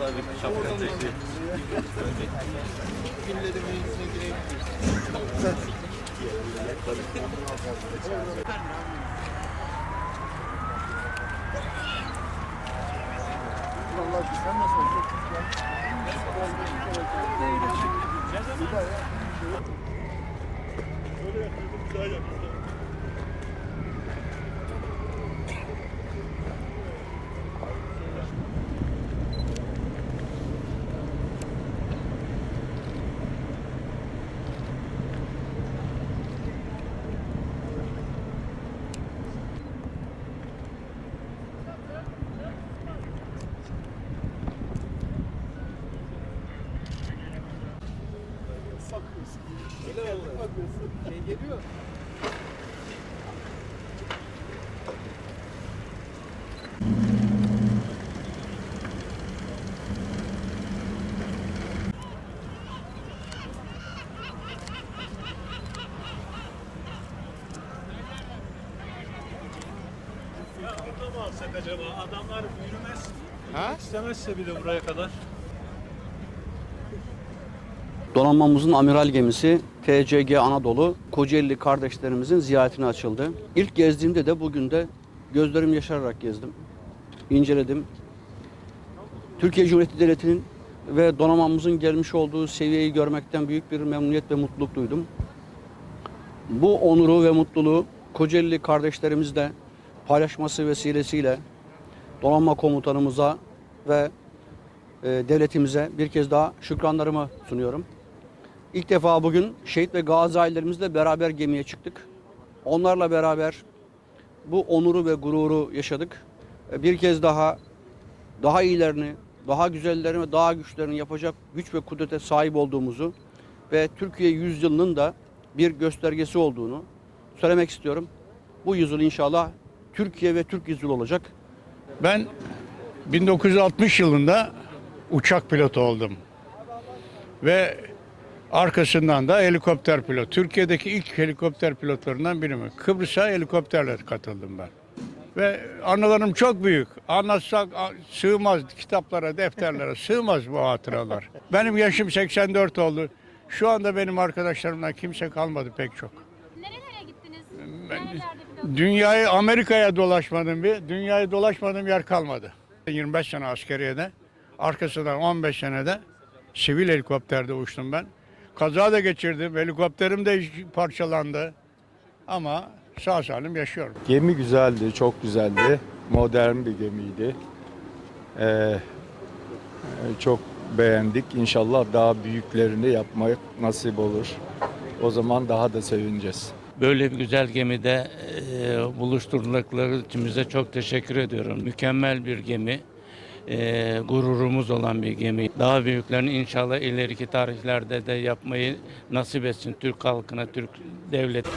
Sabit şapka çekti. Günlerin meclisine girebiliriz. Vallahi sen nasıl olacaksın? Böyle yapıyordum, güzel yapıyordum. Burada mı alsak acaba? Adamlar yürümez. Ha? İstemezse bile buraya kadar. Donanmamızın amiral gemisi TCG Anadolu Kocaeli kardeşlerimizin ziyaretine açıldı. İlk gezdiğimde de bugün de gözlerim yaşararak gezdim. İnceledim. Türkiye Cumhuriyeti Devleti'nin ve donanmamızın gelmiş olduğu seviyeyi görmekten büyük bir memnuniyet ve mutluluk duydum. Bu onuru ve mutluluğu Kocaeli kardeşlerimizle paylaşması vesilesiyle donanma komutanımıza ve e, devletimize bir kez daha şükranlarımı sunuyorum. İlk defa bugün şehit ve gazi ailelerimizle beraber gemiye çıktık. Onlarla beraber bu onuru ve gururu yaşadık. E, Bir kez daha daha iyilerini, daha güzellerini ve daha güçlerini yapacak güç ve kudrete sahip olduğumuzu ve Türkiye yüzyılının da bir göstergesi olduğunu söylemek istiyorum. Bu yüzyıl inşallah Türkiye ve Türk yüzyılı olacak. Ben 1960 yılında uçak pilotu oldum. Ve arkasından da helikopter pilot. Türkiye'deki ilk helikopter pilotlarından biriyim. Kıbrıs'a helikopterle katıldım ben. Ve anılarım çok büyük. Anlatsak sığmaz kitaplara, defterlere sığmaz bu hatıralar. Benim yaşım 84 oldu. Şu anda benim arkadaşlarımdan kimse kalmadı pek çok. Nerelere gittiniz? Pilot? Dünyayı Amerika'ya dolaşmadım bir. Dünyayı dolaşmadığım yer kalmadı. 25 sene askeriyede. Arkasından 15 senede sivil helikopterde uçtum ben. Kaza da geçirdim. Helikopterim de parçalandı. Ama sağ salim yaşıyorum. Gemi güzeldi, çok güzeldi. Modern bir gemiydi. Ee, çok beğendik. İnşallah daha büyüklerini yapmak nasip olur. O zaman daha da sevineceğiz. Böyle bir güzel gemide e, buluşturdukları için bize çok teşekkür ediyorum. Mükemmel bir gemi. E, gururumuz olan bir gemi. Daha büyüklerini inşallah ileriki tarihlerde de yapmayı nasip etsin Türk halkına, Türk devleti.